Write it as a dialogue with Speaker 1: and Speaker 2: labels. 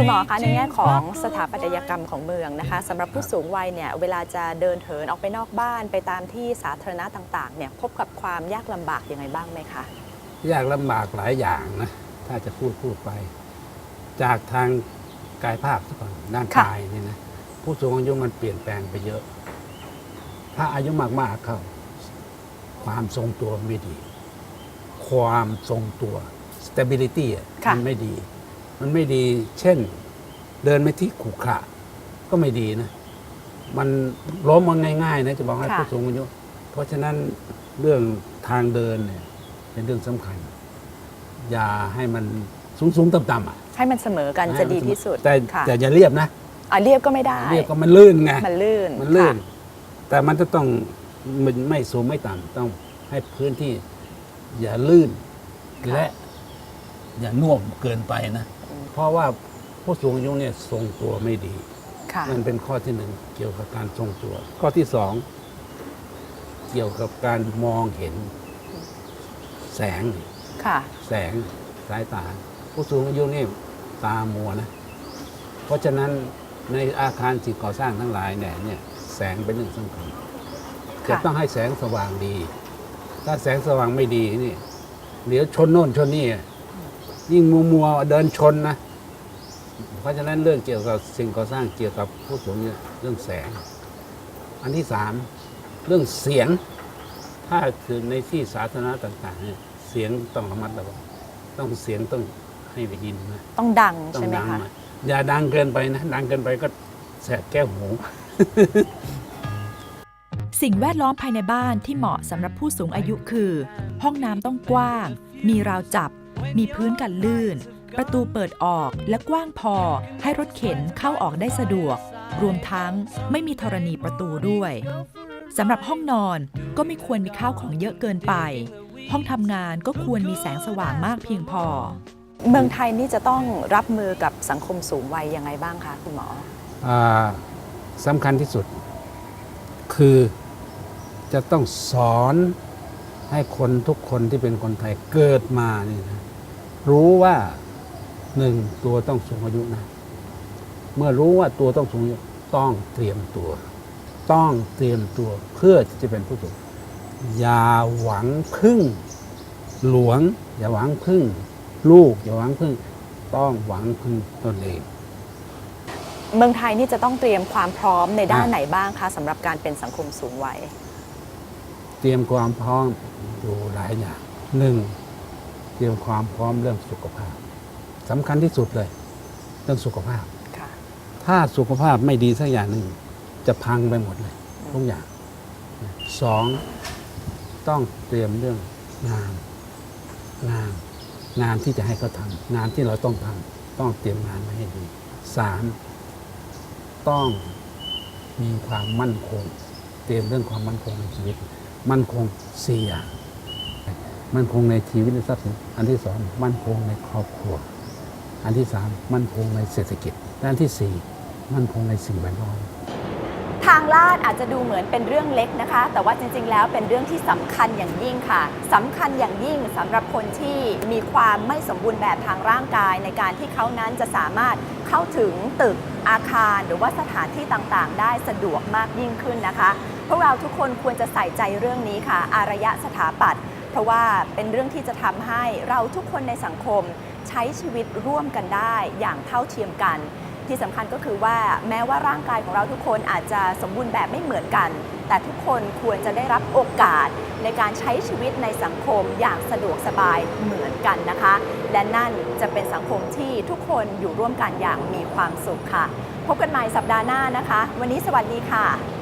Speaker 1: คุณหมอคะในแง่
Speaker 2: greetings,
Speaker 1: ของ
Speaker 2: Papa.
Speaker 1: สถาปัตยกรรมของเมืองนะคะสำหรับผู้สูงวัยเนี่ยเวลาจะเดินเหินออกไปนอกบ้านไปตามที่สาธารณะต่างๆเนี่ยพบกับความยากลำบากยังไงบ้างไหมคะ
Speaker 3: ยากลำบากหลายอย่างนะถ้าจะพูดพูดไป จากทางกายภาพซะก่อนด้าน
Speaker 1: ค่ะ
Speaker 3: กายนี่นะผู้สูงอายุมันเปลี่ยนแปลงไปเยอะ ถ้าอายุมากๆเข้า ความทรงตัวไม่ดี ความทรงตัว stability อะ
Speaker 1: ค่ะ
Speaker 3: มันไม่ดี มันไม่ดี เช่น เดินไม่ที่ขรุขระก็ไม่ดีนะ มันล้มมันง่ายๆนะจะบอกให้
Speaker 1: ค่ะ
Speaker 3: ผู้สูงอายุเพราะฉะนั้นเรื่องทางเดินเนี่ยเป็นเรื่องสำคัญ อย่าให้มันสูงสูงๆต่ำๆอะ
Speaker 1: ให้มันเสมอกันจะดีที่สุด
Speaker 3: แต่
Speaker 1: ค่ะ
Speaker 3: แต่อย่าเรียบนะ
Speaker 1: อะเรียบก็ไม่ได้
Speaker 3: เรียบก็มันลื่นไง
Speaker 1: มันลื่น
Speaker 3: มันลื่น
Speaker 1: ค่ะ
Speaker 3: แต่มันจะต้องมันไม่สูงไม่ต่ำต้องให้พื้นที่อย่าลื่นและอย่าน่วมเกินไปนะ เพราะว่าผู้สูงอายุเนี่ยทรงตัวไม่ดี
Speaker 1: ค่ะ
Speaker 3: นั่นเป็นข้อที่หนึ่งเกี่ยวกับการทรงตัว ข้อที่สองเกี่ยวกับการมองเห็น แสง
Speaker 1: ค่ะ
Speaker 3: แสงสายตา ผู้สูงอายุนี่ตามัวนะ เพราะฉะนั้นในอาคารสิ่งก่อสร้างทั้งหลายเนี่ยเนี่ยแสงเป็นเรื่องสำคัญ
Speaker 1: ค่ะ
Speaker 3: จะต้องให้แสงสว่างดี ถ้าแสงสว่างไม่ดีนี่เดี๋ยวชนโน่นชนนี่ ยิ่งมัวมัวๆเดินชนนะ เพราะฉะนั้นเรื่องเกี่ยวกับสิ่งก่อสร้างเกี่ยวกับผู้สูงอายุเรื่องแสง อันที่สามเรื่องเสียง ถ้าคือในที่สาธารณะต่างๆเนี่ยเสียงต้องระมัดระวังต้องเสียงต้องให้ไปยินนะ
Speaker 1: ต้องดัง
Speaker 3: ต้อง
Speaker 1: ใช่ไหม
Speaker 3: ดัง
Speaker 1: คะ
Speaker 3: หน่อยอย่าดังเกินไปนะ ดังเกินไปก็แสบแก้วหู
Speaker 4: สิ่งแวดล้อมภายในบ้านที่เหมาะสำหรับผู้สูงอายุคือ ห้องน้ำต้องกว้าง มีราวจับ มีพื้นกันลื่น ประตูเปิดออกและกว้างพอให้รถเข็นเข้าออกได้สะดวก รวมทั้งไม่มีธรณีประตูด้วยสำหรับห้องนอนก็ไม่ควรมีข้าวของเยอะเกินไป ห้องทำงานก็ควรมีแสงสว่างมากเพียงพอ
Speaker 1: เมืองไทยนี่จะต้องรับมือกับสังคมสูงวัยยังไงบ้างคะคุณหมอ
Speaker 3: อาสำคัญที่สุด คือจะต้องสอนให้คนทุกคนที่เป็นคนไทยเกิดมานี่นะ รู้ว่าหนึ่งตัวต้องสูงอายุนะ เมื่อรู้ว่าตัวต้องสูงอายุต้องเตรียมตัว ต้องเตรียมตัวเพื่อที่จะเป็นผู้สูงอย่าหวังพึ่ง หลวง อย่าหวังพึ่ง ลูก อย่าหวังพึ่ง ต้องหวังพึ่งตนเอง
Speaker 1: เมืองไทยนี่จะต้องเตรียมความพร้อมในด้าน
Speaker 3: อะ
Speaker 1: ไหนบ้างคะสำหรับการเป็นสังคมสูงวัย
Speaker 3: เตรียมความพร้อมอยู่หลายอย่างหนึ่งเตรียมความพร้อมเรื่องสุขภาพสำคัญที่สุดเลย เรื่องสุขภาพ
Speaker 1: ค่ะ
Speaker 3: ถ้าสุขภาพไม่ดีสักอย่างหนึ่ง จะพังไปหมดเลยทุกอย่างสองต้องเตรียมเรื่องงานงาน งานที่จะให้เขาทำงานที่เราต้องทำต้องเตรียมงานมาให้ดีสามต้องมีความมั่นคง เตรียมเรื่องความมั่นคงในชีวิต มั่นคงสี่อย่าง มั่นคงในชีวิตและทรัพย์สินอันที่สองมั่นคงในครอบครัว อันที่สามมั่นคงในเศรษฐกิจและอันที่สี่มั่นคงในสิ่งแวดล้อม
Speaker 1: ทางลาดอาจจะดูเหมือนเป็นเรื่องเล็กนะคะ แต่ว่าจริง ๆ แล้วเป็นเรื่องที่สำคัญอย่างยิ่งค่ะสำคัญอย่างยิ่งสำหรับคนที่มีความไม่สมบูรณ์แบบทางร่างกาย ในการที่เขานั้นจะสามารถเข้าถึงตึกอาคาร หรือว่าสถานที่ต่างๆ ได้สะดวกมากยิ่งขึ้นนะคะพวกเราทุกคนควรจะใส่ใจเรื่องนี้ค่ะ อารยะสถาปัตย์ เพราะว่าเป็นเรื่องที่จะทำให้เราทุกคนในสังคมใช้ชีวิตร่วมกันได้อย่างเท่าเทียมกัน ที่สำคัญก็คือว่าแม้ว่าร่างกายของเราทุกคนอาจจะสมบูรณ์แบบไม่เหมือนกัน แต่ทุกคนควรจะได้รับโอกาสในการใช้ชีวิตในสังคมอย่างสะดวกสบายเหมือนกันนะคะ และนั่นจะเป็นสังคมที่ทุกคนอยู่ร่วมกันอย่างมีความสุขค่ะ พบกันใหม่สัปดาห์หน้านะคะ วันนี้สวัสดีค่ะ